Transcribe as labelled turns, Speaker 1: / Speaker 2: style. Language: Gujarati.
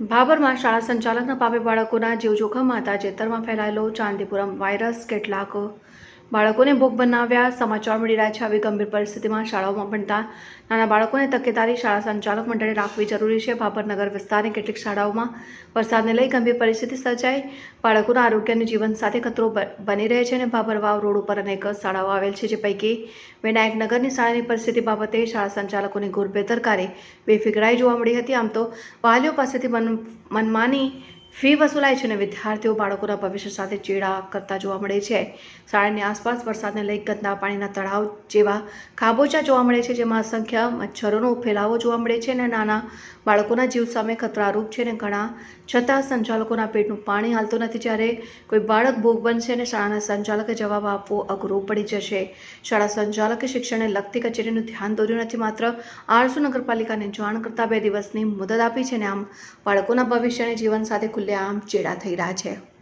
Speaker 1: ભાભરમાં શાળા સંચાલકના પાપે બાળકોના જીવ જોખમમાં હતા જેતરમાં ફેલાયેલો ચાંદીપુરમ વાયરસ. કેટલાક બાળકોને ભોગ બનાવ્યા, સમાચાર મળી રહ્યા છે. આવી ગંભીર પરિસ્થિતિમાં શાળાઓમાં ભણતા નાના બાળકોને તકેદારી શાળા સંચાલક મંડળે રાખવી જરૂરી છે. ભાભરનગર વિસ્તારની કેટલીક શાળાઓમાં વરસાદને લઈ ગંભીર પરિસ્થિતિ સર્જાઈ. બાળકોના આરોગ્ય અને જીવન સાથે ખતરો બની રહે છે અને ભાભર વાવ રોડ ઉપર અનેક શાળાઓ આવેલ છે, જે પૈકી વિનાયકનગરની શાળાની પરિસ્થિતિ બાબતે શાળા સંચાલકોની ઘોર બેદરકારી, બેફિકરાઈ જોવા મળી હતી. આમ તો વાલીઓ પાસેથી મન, મનમાની ફી વસૂલાય છે અને વિદ્યાર્થીઓ બાળકોના ભવિષ્ય સાથે ચેડા કરતા જોવા મળે છે. શાળાની આસપાસ વરસાદને લઈ ગંદા પાણીના તળાવ જેવા ખાબોચા જોવા મળે છે, જેમાં અસંખ્ય મચ્છરોનો ફેલાવો જોવા મળે છે અને નાના બાળકોના જીવ સામે ખતરારૂપ છે અને ઘણા છતાં સંચાલકોના પેટનું પાણી હાલતું નથી, જ્યારે કોઈ બાળક ભોગ બનશે અને શાળાના સંચાલકે જવાબ આપવો અઘરો પડી જશે. શાળા સંચાલકે શિક્ષણને લગતી કચેરીનું ધ્યાન દોર્યું નથી, માત્ર આરસુ નગરપાલિકાને જાણ કરતા બે દિવસની મુદત આપી છે અને આમ બાળકોના ભવિષ્ય અને જીવન સાથે ખુલ્લેઆમ ચેડા થઈ રહ્યા છે.